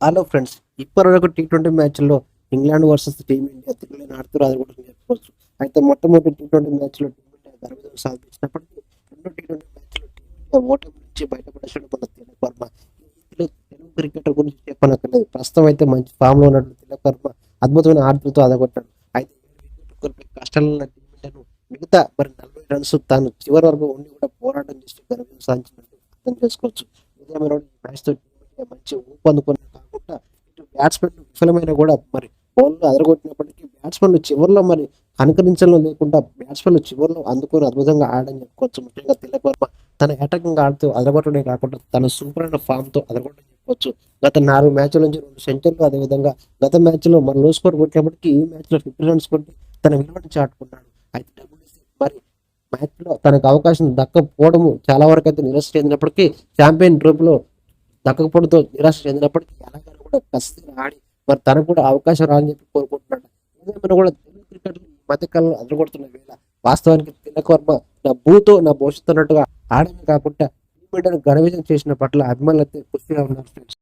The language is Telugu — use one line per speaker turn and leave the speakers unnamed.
హలో ఫ్రెండ్స్ ఇప్పటివరకు టీ ట్వంటీ మ్యాచ్లో ఇంగ్లాండ్ వర్సెస్ టీమిండియా తిరుగులేని ఆడుతూ అది కూడా చెప్పుకోవచ్చు అయితే మొట్టమొదటి టీ ట్వంటీ మ్యాచ్లో టీమిండియా ఘనవిజయం సాధించినప్పటికీ రెండో టీ ట్వంటీ మ్యాచ్లో టీమిండియా ఓటమి నుంచి బయటపడేసాడు మన తిలక్ వర్మ. తెలుగు క్రికెటర్ గురించి చెప్పనక్కర్లేదు. ప్రస్తుతం అయితే మంచి ఫామ్లో ఉన్నట్టు తిలక్ వర్మ అద్భుతమైన ఆటలతో అదగొట్టాడు. అయితే కష్టాలు ఉన్న టీమిండియాను మిగతా మరి నలభై రన్స్ తాను చివరి వరకు ఉండి కూడా పోరాటం చేసి ఘనవిజయం సాధించినట్టు అర్థం చేసుకోవచ్చు. ఉదయం ఈ మ్యాచ్ టీమిండియా మంచి ఊపు అందుకుని బ్యాట్స్మెన్ విఫలమైన కూడా మరి బౌల్లో అదరగొట్టినప్పటికీ బ్యాట్స్మెన్లు చివరిలో మరి కనుకరించడం లేకుండా బ్యాట్స్మెన్లు చివరిలో అందుకొని అద్భుతంగా ఆడని చెప్పుకోవచ్చు ముఖ్యంగా తిలక్ వర్మ తన అటాకింగ్ ఆడుతూ అదరగొట్టడమే కాకుండా తన సూపర్ అయిన ఫామ్తో అదరగొట్టడం చెప్పుకోవచ్చు గత నాలుగు మ్యాచ్ల నుంచి రెండు సెంచర్లు అదేవిధంగా గత మ్యాచ్లో మరి లో స్కోర్ కొట్టినప్పటికీ ఈ మ్యాచ్లో ఫిఫ్టీ రన్స్ కొట్టి తన విలువను చాటుకున్నాడు. అయితే WBC మరి మ్యాచ్లో తనకు అవకాశం దక్కకపోవడము చాలా వరకు అయితే నిరాశ చెందినప్పటికీ ఛాంపియన్ ట్రోఫీలో దక్కకపోవడంతో నిరాశ చెందినప్పటికీ ఎలాగైనా కూడా ఖచ్చితంగా ఆడి మరి తనకు కూడా అవకాశం రాని చెప్పి కోరుకుంటున్నాడు. ఏదేమైనా కూడా తెలుగు క్రికెట్ ఈ మధ్యకాలంలో అదరగొడుతున్న వేళ వాస్తవానికి తిలక్ వర్మ నా భూతో నా భవిష్యత్తు అన్నట్టుగా ఆడమే కాకుండా టీమిండియాను ఘన విజయం చేసిన పట్ల అభిమానులు అయితే ఖుషిగా ఉన్నారు ఫ్రెండ్స్.